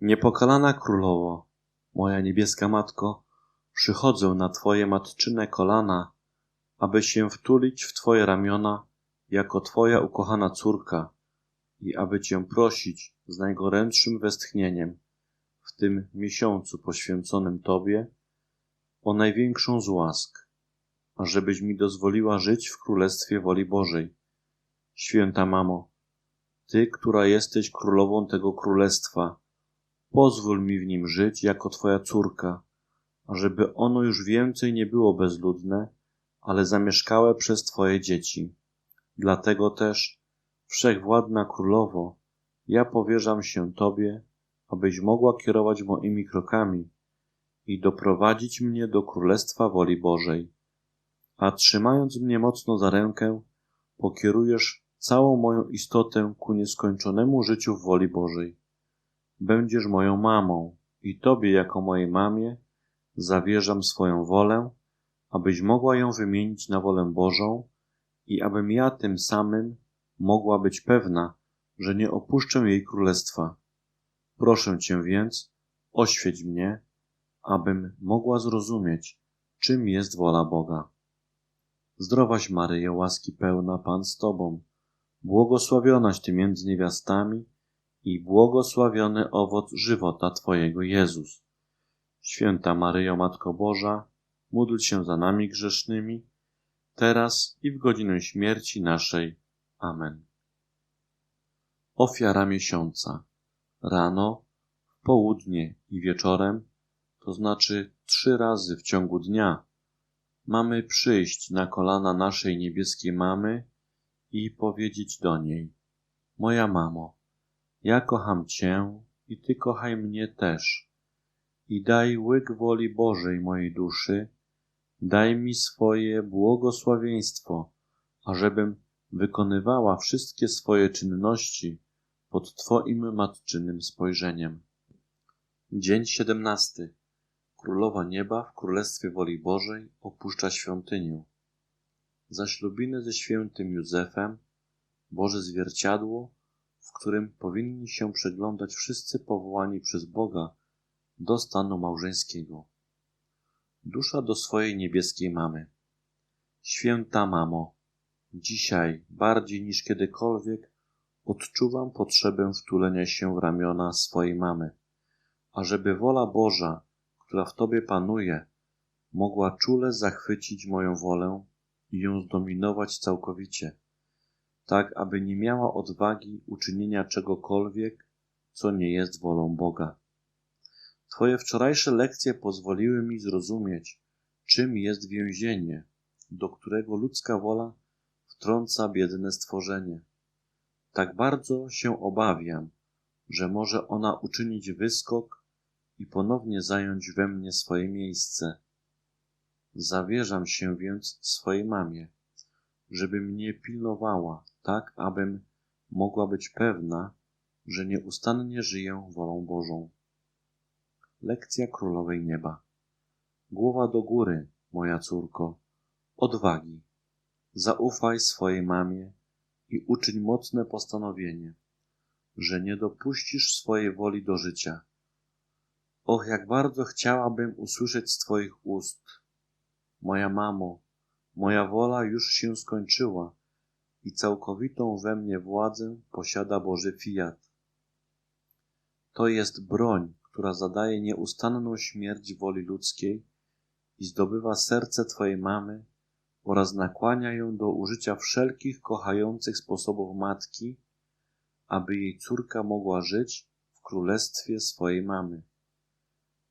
Niepokalana królowo, moja niebieska matko, przychodzę na twoje matczyne kolana, aby się wtulić w twoje ramiona jako twoja ukochana córka i aby cię prosić z najgorętszym westchnieniem w tym miesiącu poświęconym tobie o największą z łask, ażebyś mi dozwoliła żyć w królestwie woli Bożej. Święta mamo, ty, która jesteś królową tego królestwa, pozwól mi w nim żyć jako twoja córka, ażeby ono już więcej nie było bezludne, ale zamieszkałe przez twoje dzieci. Dlatego też, wszechwładna królowo, ja powierzam się tobie, abyś mogła kierować moimi krokami i doprowadzić mnie do królestwa woli Bożej. A trzymając mnie mocno za rękę, pokierujesz całą moją istotę ku nieskończonemu życiu w woli Bożej. Będziesz moją mamą i Tobie jako mojej mamie zawierzam swoją wolę, abyś mogła ją wymienić na wolę Bożą i abym ja tym samym mogła być pewna, że nie opuszczę jej królestwa. Proszę Cię więc, oświeć mnie, abym mogła zrozumieć, czym jest wola Boga. Zdrowaś Maryjo, łaski pełna, Pan z Tobą, błogosławionaś Ty między niewiastami i błogosławiony owoc żywota Twojego Jezus. Święta Maryjo, Matko Boża, módl się za nami grzesznymi, teraz i w godzinę śmierci naszej. Amen. Ofiara miesiąca. Rano, w południe i wieczorem, to znaczy trzy razy w ciągu dnia, mamy przyjść na kolana naszej niebieskiej mamy i powiedzieć do niej: Moja mamo, ja kocham Cię i Ty kochaj mnie też. I daj łyk woli Bożej mojej duszy, daj mi swoje błogosławieństwo, ażebym wykonywała wszystkie swoje czynności pod Twoim matczynym spojrzeniem. Dzień siedemnasty. Królowa Nieba w Królestwie Woli Bożej opuszcza świątynię. Zaślubiny ze świętym Józefem, Boże zwierciadło, w którym powinni się przeglądać wszyscy powołani przez Boga do stanu małżeńskiego. Dusza do swojej niebieskiej mamy. Święta mamo, dzisiaj bardziej niż kiedykolwiek odczuwam potrzebę wtulenia się w ramiona swojej mamy, ażeby wola Boża, która w Tobie panuje, mogła czule zachwycić moją wolę i ją zdominować całkowicie, tak aby nie miała odwagi uczynienia czegokolwiek, co nie jest wolą Boga. Twoje wczorajsze lekcje pozwoliły mi zrozumieć, czym jest więzienie, do którego ludzka wola wtrąca biedne stworzenie. Tak bardzo się obawiam, że może ona uczynić wyskok i ponownie zająć we mnie swoje miejsce. Zawierzam się więc swojej mamie, żeby mnie pilnowała, tak abym mogła być pewna, że nieustannie żyję wolą Bożą. Lekcja Królowej Nieba. Głowa do góry, moja córko, odwagi. Zaufaj swojej mamie i uczyń mocne postanowienie, że nie dopuścisz swojej woli do życia. Och, jak bardzo chciałabym usłyszeć z Twoich ust. Moja mamo, moja wola już się skończyła i całkowitą we mnie władzę posiada Boży fiat. To jest broń, która zadaje nieustanną śmierć woli ludzkiej i zdobywa serce Twojej mamy oraz nakłania ją do użycia wszelkich kochających sposobów matki, aby jej córka mogła żyć w królestwie swojej mamy.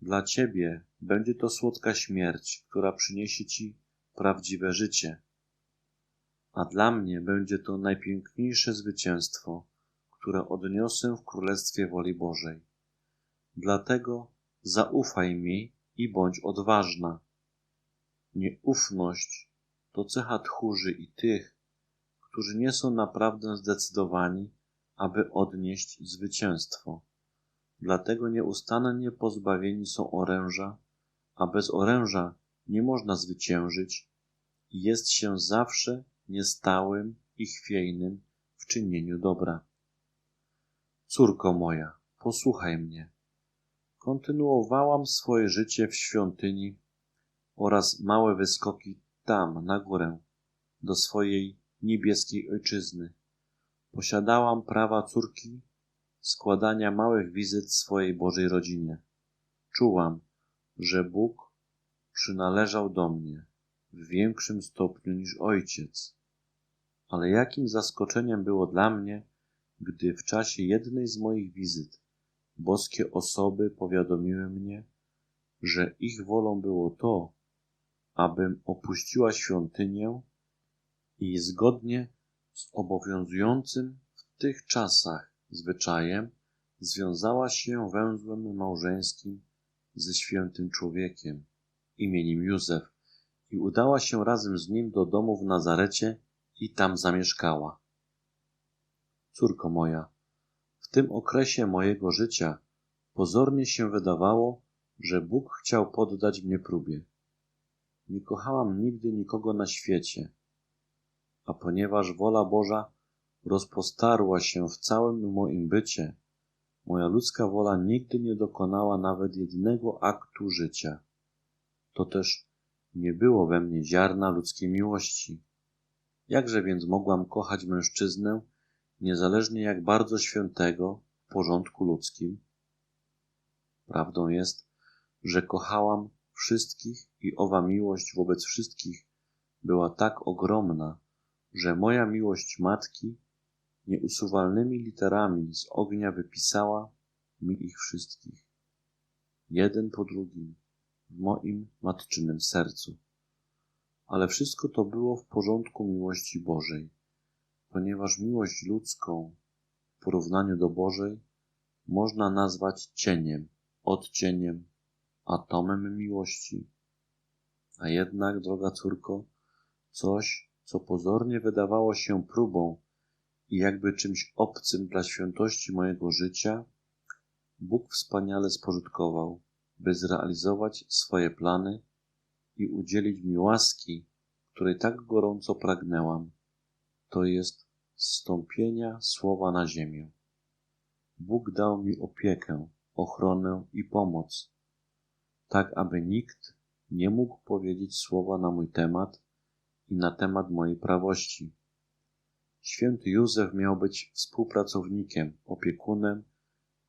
Dla Ciebie będzie to słodka śmierć, która przyniesie Ci prawdziwe życie, a dla mnie będzie to najpiękniejsze zwycięstwo, które odniosę w Królestwie Woli Bożej. Dlatego zaufaj mi i bądź odważna. Nieufność to cecha tchórzy i tych, którzy nie są naprawdę zdecydowani, aby odnieść zwycięstwo. Dlatego nieustannie pozbawieni są oręża, a bez oręża nie można zwyciężyć i jest się zawsze niestałym i chwiejnym w czynieniu dobra. Córko moja, posłuchaj mnie. Kontynuowałam swoje życie w świątyni oraz małe wyskoki tam, na górę, do swojej niebieskiej ojczyzny. Posiadałam prawa córki składania małych wizyt swojej Bożej rodzinie. Czułam, że Bóg przynależał do mnie w większym stopniu niż ojciec. Ale jakim zaskoczeniem było dla mnie, gdy w czasie jednej z moich wizyt boskie osoby powiadomiły mnie, że ich wolą było to, abym opuściła świątynię i zgodnie z obowiązującym w tych czasach zwyczajem związała się węzłem małżeńskim ze świętym człowiekiem imieniem Józef i udała się razem z nim do domu w Nazarecie i tam zamieszkała. Córko moja, w tym okresie mojego życia pozornie się wydawało, że Bóg chciał poddać mnie próbie. Nie kochałam nigdy nikogo na świecie, a ponieważ wola Boża rozpostarła się w całym moim bycie, moja ludzka wola nigdy nie dokonała nawet jednego aktu życia. To też nie było we mnie ziarna ludzkiej miłości. Jakże więc mogłam kochać mężczyznę, niezależnie jak bardzo świętego w porządku ludzkim? Prawdą jest, że kochałam wszystkich i owa miłość wobec wszystkich była tak ogromna, że moja miłość matki nieusuwalnymi literami z ognia wypisała mi ich wszystkich, jeden po drugim, w moim matczynym sercu. Ale wszystko to było w porządku miłości Bożej, ponieważ miłość ludzką w porównaniu do Bożej można nazwać cieniem, odcieniem, atomem miłości. A jednak, droga córko, coś, co pozornie wydawało się próbą i jakby czymś obcym dla świętości mojego życia, Bóg wspaniale spożytkował, by zrealizować swoje plany i udzielić mi łaski, której tak gorąco pragnęłam, to jest zstąpienia słowa na ziemię. Bóg dał mi opiekę, ochronę i pomoc, tak aby nikt nie mógł powiedzieć słowa na mój temat i na temat mojej prawości. Święty Józef miał być współpracownikiem, opiekunem,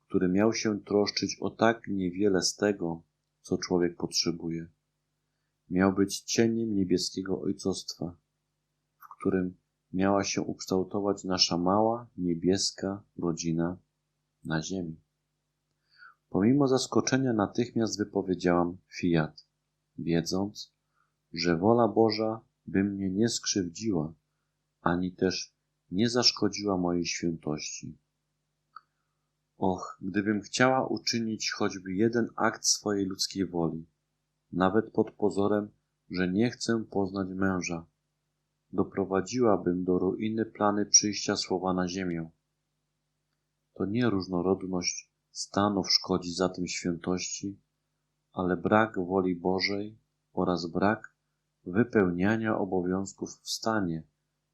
który miał się troszczyć o tak niewiele z tego, co człowiek potrzebuje. Miał być cieniem niebieskiego ojcostwa, w którym miała się ukształtować nasza mała, niebieska rodzina na ziemi. Pomimo zaskoczenia natychmiast wypowiedziałam fiat, wiedząc, że wola Boża by mnie nie skrzywdziła, ani też nie zaszkodziła mojej świętości. Och, gdybym chciała uczynić choćby jeden akt swojej ludzkiej woli, nawet pod pozorem, że nie chcę poznać męża, doprowadziłabym do ruiny plany przyjścia słowa na ziemię. To nie różnorodność stanów szkodzi zatem świętości, ale brak woli Bożej oraz brak wypełniania obowiązków w stanie,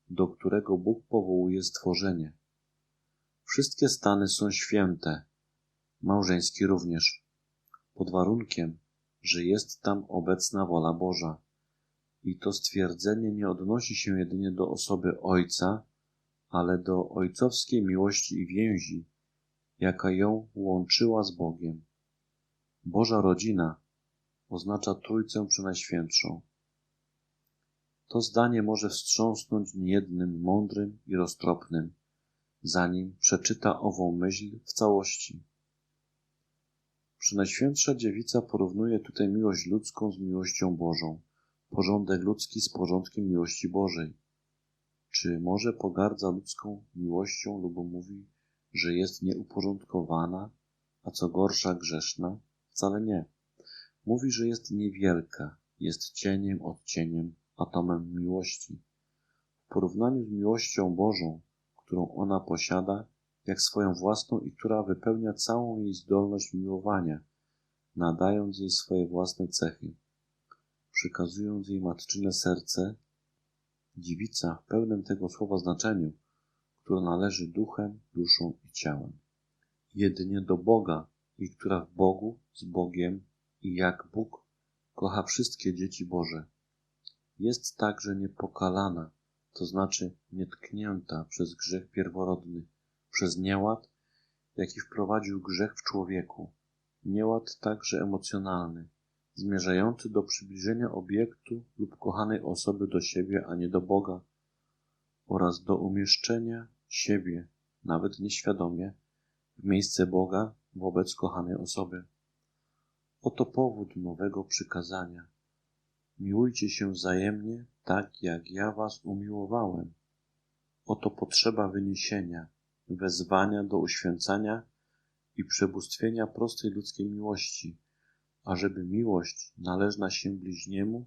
do którego Bóg powołuje stworzenie. Wszystkie stany są święte, małżeński również, pod warunkiem, że jest tam obecna wola Boża. I to stwierdzenie nie odnosi się jedynie do osoby Ojca, ale do ojcowskiej miłości i więzi, jaka ją łączyła z Bogiem. Boża rodzina oznacza Trójcę Przenajświętszą. To zdanie może wstrząsnąć niejednym mądrym i roztropnym, zanim przeczyta ową myśl w całości. Przenajświętsza Dziewica porównuje tutaj miłość ludzką z miłością Bożą, porządek ludzki z porządkiem miłości Bożej. Czy może pogardza ludzką miłością lub mówi, że jest nieuporządkowana, a co gorsza grzeszna? Wcale nie. Mówi, że jest niewielka, jest cieniem odcieniem, atomem miłości. W porównaniu z miłością Bożą, którą ona posiada, jak swoją własną i która wypełnia całą jej zdolność miłowania, nadając jej swoje własne cechy, przykazując jej matczyne serce, dziewica w pełnym tego słowa znaczeniu, które należy duchem, duszą i ciałem. Jedynie do Boga i która w Bogu, z Bogiem i jak Bóg kocha wszystkie dzieci Boże. Jest także niepokalana, to znaczy nietknięta przez grzech pierworodny, przez nieład, jaki wprowadził grzech w człowieku. Nieład także emocjonalny, zmierzający do przybliżenia obiektu lub kochanej osoby do siebie, a nie do Boga, oraz do umieszczenia siebie, nawet nieświadomie, w miejsce Boga wobec kochanej osoby. Oto powód nowego przykazania. Miłujcie się wzajemnie, tak jak ja was umiłowałem. Oto potrzeba wyniesienia, wezwania do uświęcania i przebóstwienia prostej ludzkiej miłości, ażeby miłość należna się bliźniemu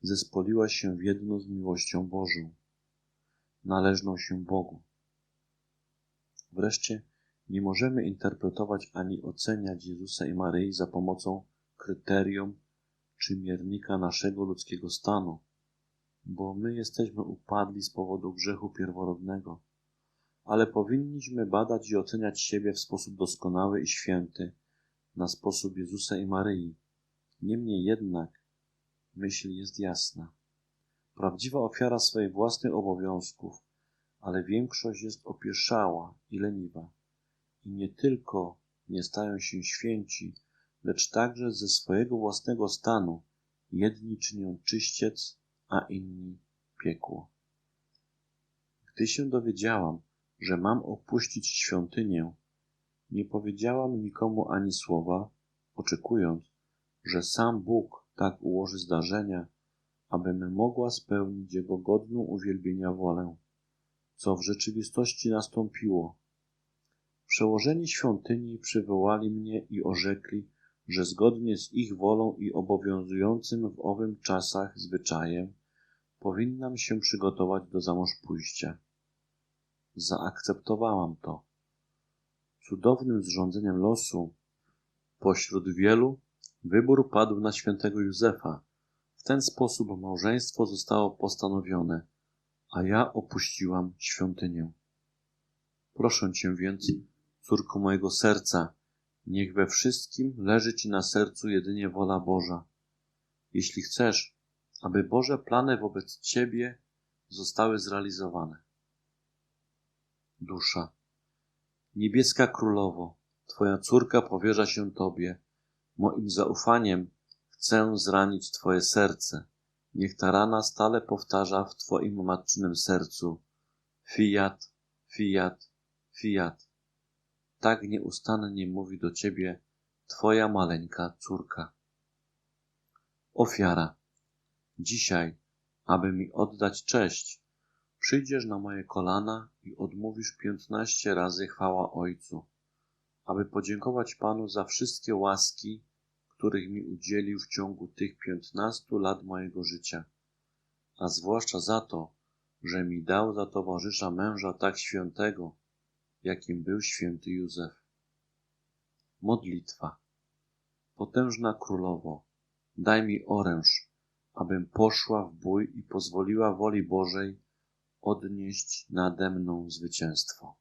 zespoliła się w jedno z miłością Bożą, należną się Bogu. Wreszcie nie możemy interpretować ani oceniać Jezusa i Maryi za pomocą kryterium czy miernika naszego ludzkiego stanu, bo my jesteśmy upadli z powodu grzechu pierworodnego, ale powinniśmy badać i oceniać siebie w sposób doskonały i święty, na sposób Jezusa i Maryi. Niemniej jednak myśl jest jasna. Prawdziwa ofiara swoich własnych obowiązków, ale większość jest opieszała i leniwa. I nie tylko nie stają się święci, lecz także ze swojego własnego stanu jedni czynią czyściec, a inni piekło. Gdy się dowiedziałam, że mam opuścić świątynię, nie powiedziałam nikomu ani słowa, oczekując, że sam Bóg tak ułoży zdarzenia, abym mogła spełnić Jego godną uwielbienia wolę, co w rzeczywistości nastąpiło. Przełożeni świątyni przywołali mnie i orzekli, że zgodnie z ich wolą i obowiązującym w owym czasach zwyczajem powinnam się przygotować do pójścia. Zaakceptowałam to. Cudownym zrządzeniem losu pośród wielu wybór padł na świętego Józefa. W ten sposób małżeństwo zostało postanowione, a ja opuściłam świątynię. Proszę cię więc, córko mojego serca, Niech we wszystkim leży Ci na sercu jedynie wola Boża. Jeśli chcesz, aby Boże plany wobec Ciebie zostały zrealizowane. Dusza. Niebieska Królowo, Twoja córka powierza się Tobie. Moim zaufaniem chcę zranić Twoje serce. Niech ta rana stale powtarza w Twoim matczynym sercu. Fiat, fiat, fiat tak nieustannie mówi do ciebie Twoja maleńka córka. Ofiara. Dzisiaj, aby mi oddać cześć, przyjdziesz na moje kolana i odmówisz piętnaście razy chwała Ojcu, aby podziękować Panu za wszystkie łaski, których mi udzielił w ciągu tych piętnastu lat mojego życia, a zwłaszcza za to, że mi dał za towarzysza męża tak świętego, jakim był święty Józef. Modlitwa. Potężna królowo, daj mi oręż, abym poszła w bój i pozwoliła woli Bożej odnieść nade mną zwycięstwo.